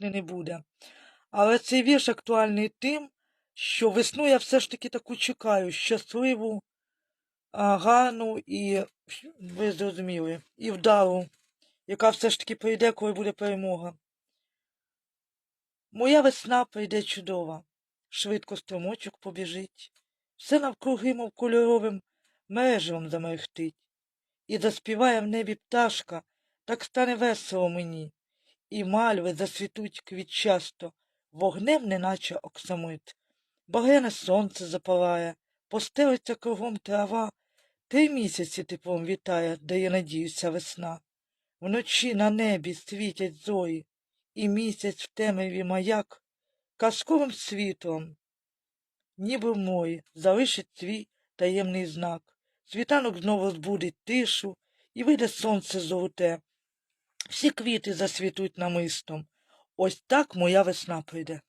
наступний не буде. Але цей вірш актуальний тим, що весну я все ж таки таку чекаю, щасливу, гарну і, ви зрозуміли, і вдалу, яка все ж таки прийде, коли буде перемога. Моя весна прийде чудова, швидко струмочок побіжить, все навкруги, мов кольоровим мережевом замерехтить, і заспіває в небі пташка, так стане весело мені, і мальви засвітуть квітчасто, вогнем неначе оксамит. Багряне сонце запалає, постелиться кругом трава, три місяці теплом вітає, дає надіюся весна. Вночі на небі світять зорі, і місяць в темряві маяк казковим світлом, ніби морі, залишить свій таємний знак. Світанок знову збудить тишу, і вийде сонце золоте. Всі квіти засвітуть намистом. Ось так моя весна прийде.